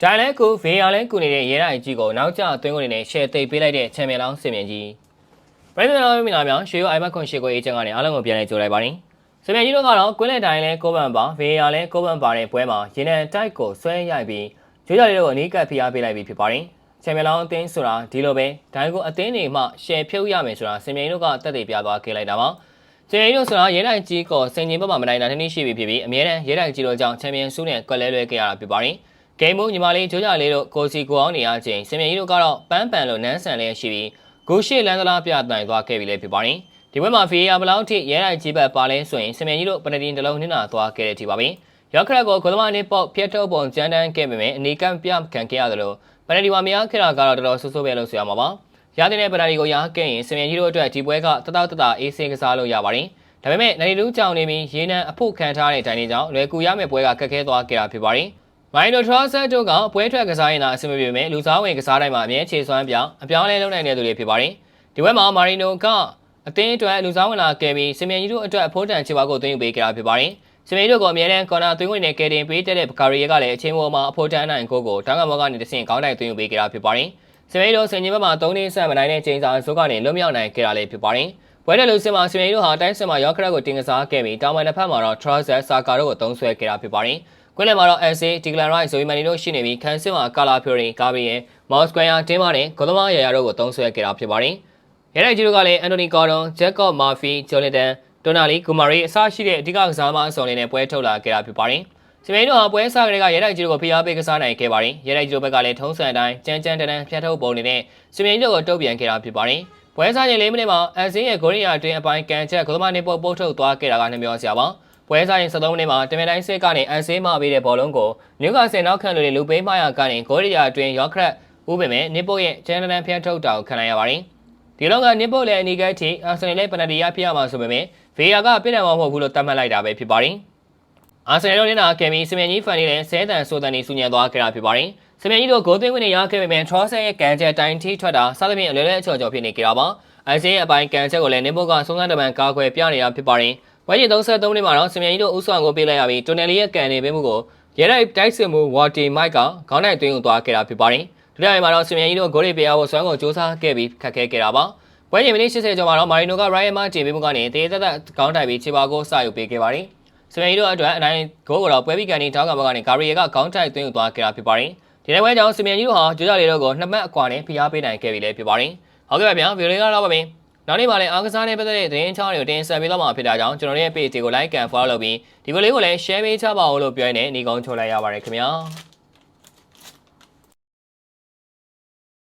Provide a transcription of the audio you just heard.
။ဒါလည်းကိုဗေယာလည်းကုနေတဲ့ရဲတိုင်းကြီးကိုနောက်ကျသွင်းကုန်တွေနဲ့ရှယ်သိပ်ပေးလိုက်တဲ့ချန်ပီယံလောင်းစင်မြင့်ကြီး။ပြည်သူ့တော်မင်္ဂလာများရွှေရိုအိုင်ဘတ်ခွန်ရှေကိုအေဂျင့်ကနေအားလုံးကိုပြန်လည်ကြိုလိုက်ပါရစေ။စင်မြင့်ကြီးတို့ကတော့ကွင်းလက်တိုင်းလဲကိုပန်ပါဗေယာလည်းကိုပန်ပါတဲ့ပွဲမှာရေနံတိုက်ကိုဆွဲရိုက်ပြီးကြွေးကြလေးတို့ကိုအနီးကပ်ဖိအားပေးလိုက်ပြီးဖြစ်ပါတယ်။ချန်ပီယံလောင်းအသင်းဆိုတာဒီလိုပဲဒိုင်းကိုအသင်းတွေမှရှယ်ဖြုတ်ရမယ်ဆိုတာစင်မြင့်တို့ကတက်တည်ပြသွားခဲ့လိုက်တာပါ။ချန်ပီယံတို့ဆိုတာရဲတိုင်းကြီးကိုစင်ကြီးဘက်မှာမနိုင်တာတနည်းရှိပြီဖြစ်ပြီးအမြဲတမ်းရဲတိုင်းကြီးတို့ကြောင့်ချန်ပီယံဆုနဲ့ကွက်လဲလွဲခဲ့ရတာဖြစ်ပါတယ်။ ဂိမ်းမူညီမလေးဂျိုးကြလေးတို့ကိုစီကိုအောင်နေရချင်းစင်မြင့်ကြီးတို့ကတော့ပန်းပန်လို့နန်းဆန်လေးရှိပြီးဂိုရှိလန်ဒလာပြတိုင်သွားခဲ့ပြီလေဖြစ်ပါတယ်ဒီဘက်မှာဖီယာဘလောက်ထိရဲလိုက်ကြီးဘက်ပါလဲဆိုရင်စင်မြင့်ကြီးတို့ပနဒီတစ်လုံးနင်းနာသွားခဲ့တဲ့ဒီပါပဲရောက်ခရက်ကိုကိုသမားနေပေါ့ဖျက်ထုတ်ပုံကျန်းတန်းခဲ့ပေမဲ့အနေကန့်ပြခံခဲ့ရတယ်လို့ပနဒီမှာမရခဲ့တာကတော့တော်တော်ဆူဆူပဲလို့ဆိုရမှာပါရတဲ့ပနဒီကိုရခဲ့ရင်စင်မြင့်ကြီးတို့အတွက်ဒီပွဲကတတောက်တတာအေးဆေးကစားလို့ရပါတယ်ဒါပေမဲ့နိုင်လူးကြောင်နေပြီးရေနံအဖို့ခံထားတဲ့တိုင်တွေကြောင့်လွယ်ကူရမယ့်ပွဲကခက်ခဲသွားခဲ့တာဖြစ်ပါတယ် မိုင်းဒိုထရာဆတ်တို့ကပွဲထွက်ကစားရင်သာအဆင်မပြေပေမဲ့လူစားဝင်ကစားတိုင်းမှာအမြဲခြေစွမ်းပြောင်းအပြောင်းလဲလုပ်နိုင်တဲ့သူတွေဖြစ်ပါတယ်ဒီဘက်မှာမာရီနိုကအသင်းအတွက်လူစားဝင်လာခဲ့ပြီးစင်မြင်ကြီးတို့အတွက်အဖို့တန်ချေပါကိုသွင်းယူပေးခဲ့တာဖြစ်ပါတယ်စင်မြင်တို့ကအမြဲတမ်းကော်နာသွင်းဝင်နဲ့ကယ်တင်ပေးတဲ့ဘကာရီယာကလည်းအချိန်ပေါ်မှာအဖို့တန်နိုင်ကိုကိုတောင်းကမောကနေတဆင့်ခေါင်းတိုင်သွင်းယူပေးခဲ့တာဖြစ်ပါတယ်စင်မြင်တို့ဆင်ကြီးဘက်မှာ၃နှစ်ဆက်မနိုင်တဲ့ချိန်စာဇိုးကနေလွတ်မြောက်နိုင်ခဲ့တာလည်းဖြစ်ပါတယ်ပွဲတဲ့လူစင်မှာစင်မြင်တို့ဟာတိုင်းစင်မှာရောက်ခရက်ကိုတင်ကစားခဲ့ပြီးတောင်ပိုင်းတစ်ဖက်မှာတော့ Trouser Saka တို့ကိုသုံးဆွဲခဲ့တာဖြစ်ပါတယ် ကွင်းလယ်မှာတော့ SA Declan Rice ဆိုပြီးမန်နီတို့ရှိနေပြီးခန်းစစ်မှာကာလာဖြိုရီကာဘီယန်မော်စကွဲယာတင်းမာနဲ့ဂိုသမားရာယာတို့ကိုသုံးဆွဲခဲ့တာဖြစ်ပါတယ်။ရဲတိုက်ကြီးတို့ကလည်းအန်တိုနီကော်ဒွန်၊ဂျက်ကော့မာဖီ၊ဂျိုလီတန်၊တိုနာလီ၊ဂူမာရီအစရှိတဲ့အဓိကကစားမအစုံတွေနဲ့ပွဲထုတ်လာခဲ့တာဖြစ်ပါတယ်။စပိန်တို့ဟာပွဲစားကလေးကရဲတိုက်ကြီးတို့ကိုဖိအားပေးကစားနိုင်ခဲ့ပါတယ်။ရဲတိုက်ကြီးတို့ဘက်ကလည်းထုံးစံအတိုင်းကြမ်းကြမ်းတမ်းတမ်းဖျက်ထုတ်ပုံတွေနဲ့စပိန်တို့ကိုတုံ့ပြန်ခဲ့တာဖြစ်ပါတယ်။ပွဲစားချင်း၄မိနစ်မှာအန်စင်းရဲ့ဂိုရီယာအတွင်းအပိုင်းကန်ချက်ဂိုသမားနေပုတ်ပုတ်ထုတ်သွားခဲ့တာကနှမျောစရာပါ။ ပွဲစားရင်73မိနစ်မှာတမန်တိုင်းစစ်ကနေအန်ဆေးမှပေးတဲ့ဘောလုံးကိုနျူကာဆယ်နောက်ခံလူတွေလူပေးမှရကနေဂိုရီယာအတွင်းရောက်ခရက်ဥပမဲ့နစ်ပုတ်ရဲ့ဂျန်နလန်ဖျက်ထုတ်တာကိုခံလိုက်ရပါတယ်။ဒီတော့ကနစ်ပုတ်လည်းအနီကက်တီအာဆင်နယ်လည်းပနဒီယာဖြစ်ရမှာဆိုပေမဲ့ဗေယာကပြည့်တယ်မဟုတ်ဘူးလို့သတ်မှတ်လိုက်တာပဲဖြစ်ပါတယ်။အာဆင်နယ်တို့နဲ့နာကယ်မီစမန်ကြီးဖန်နေလည်းဆဲတန်ဆိုတန်နေစုညံသွားခဲ့တာဖြစ်ပါတယ်။စမန်ကြီးတို့ဂိုးသွင်းဝင်နေရခဲ့ပေမဲ့ထရောဆယ်ရဲ့ကန်ချက်တိုင်းထိထွက်တာစသဖြင့်အလွယ်လွယ်အချော်ချော်ဖြစ်နေကြတာပါ။အိုင်စင်းရဲ့အပိုင်းကန်ချက်ကိုလည်းနစ်ပုတ်ကဆုံးခန်းတပံကာကွယ်ပြနေတာဖြစ်ပါတယ်။ ဝိုင်းရီ33နှစ်မှာတော့စမန်ကြီးတို့ဥဆောင်ကိုပေးလိုက်ရပြီးတိုနယ်လီရဲ့ကန်နေပေးမှုကိုရဲတိုက်တိုက်စစ်မှုဝါတီမိုက်ကခေါင်းနိုင်သွင်းယူသွားခဲ့တာဖြစ်ပါတယ်။ဒုတိယပိုင်းမှာတော့စမန်ကြီးတို့ဂိုးရီပေးအောင်ဆွမ်းကိုစူးစမ်းခဲ့ပြီးခက်ခဲခဲ့တာပါ။ပွဲချိန်မိနစ်80ကျော်မှာတော့မာရီနိုကရိုင်ယန်မတင်ပေးမှုကနေတေးသက်သက်ခေါင်းတိုင်ပြီးခြေပါကိုစယူပေးခဲ့ပါတယ်။စမန်ကြီးတို့အတွက်အနိုင်ဂိုးကိုတော့ပွဲပြီးကန်ဒီတောင်းကဘက်ကနေဂါရီယာကခေါင်းတိုင်သွင်းယူသွားခဲ့တာဖြစ်ပါတယ်။ဒီနေ့ပွဲကြောင့်စမန်ကြီးတို့ဟာကြိုးကြလေးတို့ကိုနှစ်မှတ်အကွာနဲ့ဖိအားပေးနိုင်ခဲ့ပြီလည်းဖြစ်ပါတယ်။ဟုတ်ကဲ့ပါဗျာဗီဒီယိုလေးကတော့ပါပဲ။ နောက်နေ့မှလည်းအားကစားနဲ့ပတ်သက်တဲ့သတင်းချောင်းတွေကိုတင်ဆက်ပေးတော့မှာဖြစ်တာကြောင့်ကျွန်တော်တို့ရဲ့ page ကို like and follow လုပ်ပြီးဒီဗီဒီယိုလေးကိုလည်း share ပေးချပါအောင်လို့ပြောရင်းနဲ့ညီကုန်းချိုလိုက်ရပါတယ်ခင်ဗျာ။